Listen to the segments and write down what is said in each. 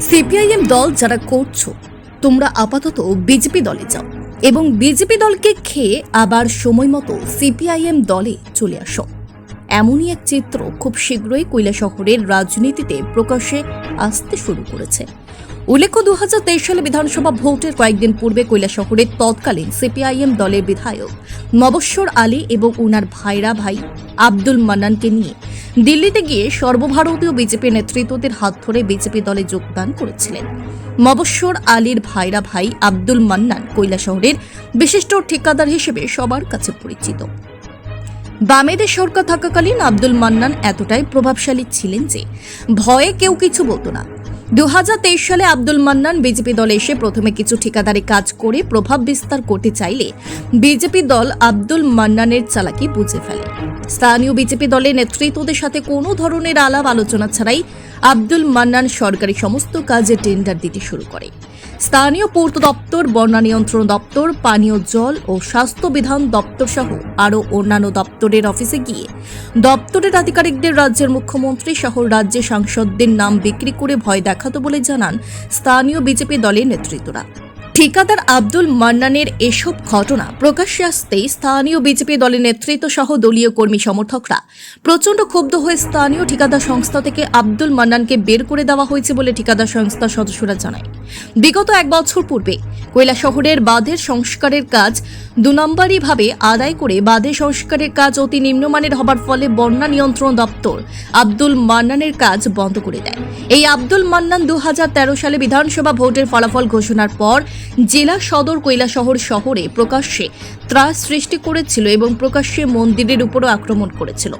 CPIM দল যারা করছ, তোমরা আপাতত বিজেপি দলে যাও এবং বিজেপি দলকে খেয়ে আবার সময় মতো সিপিআইএম দলে চলে আসো। এমনই এক চিত্র খুব শীঘ্রই কৈলাসহরের রাজনীতিতে প্রকাশে আসতে শুরু করেছে। উল্লেখ্য দু হাজার তেইশ সালে বিধানসভা ভোটের কয়েকদিন পূর্বে কৈলাসহরের তৎকালীন সিপিআইএম দলের বিধায়ক মবস্বর আলী এবং উনার ভাইরা ভাই আব্দুল মান্নানকে নিয়ে দিল্লিতে গিয়ে সর্বভারতীয় বিজেপি নেতৃত্বদের হাত ধরে বিজেপি দলে যোগদান করেছিলেন। মবস্বর আলীর ভাইরা ভাই আব্দুল মান্নান কৈলাসহরের বিশিষ্ট ঠিকাদার হিসেবে সবার কাছে পরিচিত। বামেদের সরকার থাকাকালীন আব্দুল মান্নান এতটাই প্রভাবশালী ছিলেন যে ভয়ে কেউ কিছু বলতো না। দু হাজার তেইশ সালে আব্দুল মান্নান বিজেপি দলে এসে প্রথমে কিছু ঠিকাদারি কাজ করে প্রভাব বিস্তার করতে চাইলে বিজেপি দল আব্দুল মান্নানের চালাকি বুঝে ফেলে। স্থানীয় বিজেপি দলের নেতৃত্বদের সাথে কোনো ধরনের আলাপ আলোচনা ছাড়াই আব্দুল মান্নান সরকারি সমস্ত কাজে টেন্ডার দিতে শুরু করে। স্থানীয় পূর্ত দপ্তর, বন্যা নিয়ন্ত্রণ দপ্তর, পানীয় জল ও স্বাস্থ্য বিধান দপ্তর সহ আরও অন্যান্য দপ্তরের অফিসে গিয়ে দপ্তরের আধিকারিকদের রাজ্যের মুখ্যমন্ত্রী সহ রাজ্যের সাংসদদের নাম বিক্রি করে ভয় দেখাতো বলে জানান স্থানীয় বিজেপি দলের নেতৃত্বরা। ঠিকাদার আব্দুল মান্নানের এসব ঘটনা প্রকাশ্যে আসতেই স্থানীয় বিজেপি দলের নেতৃত্ব সহ দলীয় কর্মী সমর্থকরা প্রচণ্ড ক্ষুব্ধ হয়ে স্থানীয় ঠিকাদার সংস্থা থেকে আব্দুল মান্নানকে বের করে দেওয়া হয়েছে বলে ঠিকাদার সংস্থার সদস্যরা জানায়। বিগত এক বছর পূর্বে কৈলা শহরের বাঁধের সংস্কারের কাজ দু নম্বরইভাবে আদায় করে বাঁধে সংস্কারের কাজ অতি নিম্নমানের হবার ফলে বন্যা নিয়ন্ত্রণ দপ্তর আব্দুল মান্নানের কাজ বন্ধ করে দেয়। এই আব্দুল মান্নান দু হাজার তেরো সালে বিধানসভা ভোটের ফলাফল ঘোষণার পর জেলা সদর কৈলাসহর শহরে প্রকাশ্যে ত্রাস সৃষ্টি করেছিল এবং প্রকাশ্যে মন্দিরের উপরও আক্রমণ করেছিল।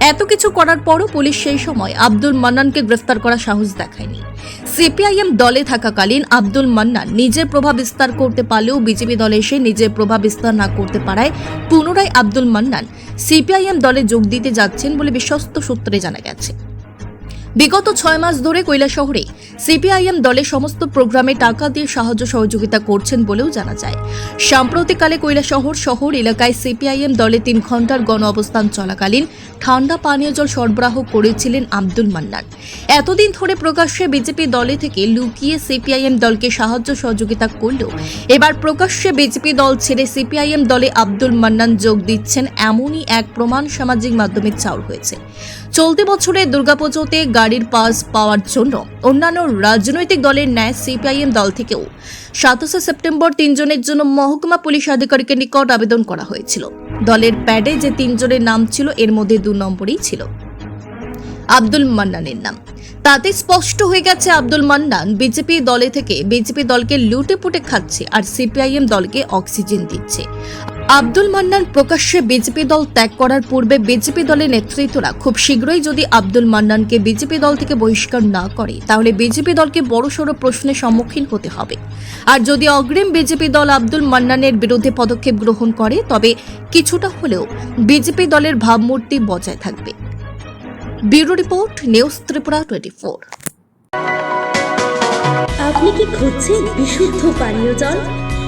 এত কিছু করার পরও পুলিশ সেই সময় আব্দুল মান্নানকে গ্রেফতার করার সাহস দেখায়নি। সিপিআইএম দলে থাকাকালীন আব্দুল মান্নান নিজের প্রভাব বিস্তার করতে পারলেও বিজেপি দলে এসে নিজের প্রভাব বিস্তার না করতে পারায় পুনরায় আব্দুল মান্নান সিপিআইএম দলে যোগ দিতে যাচ্ছেন বলে বিশ্বস্ত সূত্রে জানা গেছে। বিগত ছয় মাস ধরে শহরে সিপিআইএম দলের সমস্ত প্রোগ্রামে টাকা দিয়ে সাহায্য সহযোগিতা করছেন বলেও জানা যায়। সাম্প্রতিককালে কৈলাসহর শহর এলাকায় সিপিআইএম দলে তিন ঘণ্টার গণ অবস্থান চলাকালীন ঠান্ডা পানীয় জল সরবরাহ করেছিলেন আব্দুল মান্নান। এতদিন ধরে প্রকাশ্যে বিজেপি দলে থেকে লুকিয়ে সিপিআইএম দলকে সাহায্য সহযোগিতা করলেও এবার প্রকাশ্যে বিজেপি দল ছেড়ে সিপিআইএম দলে আব্দুল মান্নান যোগ দিচ্ছেন এমনই এক প্রমাণ সামাজিক মাধ্যমে চাউর হয়েছে। চলতি বছরে দুর্গাপুজোতে গাড়ির পাস পাওয়ার জন্য অন্যান্য রাজনৈতিক দলের ন্যায় সিপিআইএম দল থেকেও সাতাশে সেপ্টেম্বর তিনজনের জন্য মহকুমা পুলিশ আধিকারিকের নিকট আবেদন করা হয়েছিল। দলের প্যাডে যে তিনজনের নাম ছিল, এর মধ্যে দু নম্বরই ছিল। আব্দুল মান্নানের নাম। তাতে স্পষ্ট হয়ে গেছে, আব্দুল মান্নান বিজেপি দলে থেকে বিজেপি দলকে লুটে পুটে খাচ্ছে আর সিপিআইএম দলকে অক্সিজেন দিচ্ছে। আব্দুল মান্নান প্রকাশ্যে বিজেপি দল ত্যাগ করার পূর্বে বিজেপি দলের নেতৃত্বরা খুব শীঘ্রই যদি আব্দুল মান্নানকে বিজেপি দল থেকে বহিষ্কার না করে, তাহলে বিজেপি দলকে বড়সড় প্রশ্নের সম্মুখীন হতে হবে। আর যদি অগ্রিম বিজেপি দল আব্দুল মান্নানের বিরুদ্ধে পদক্ষেপ গ্রহণ করে, তবে কিছুটা হলেও বিজেপি দলের ভাবমূর্তি বজায় থাকবে। Bureau report, news Tripura twenty four. আপনি কি খুঁজছেন বিশুদ্ধ পানীয় জল?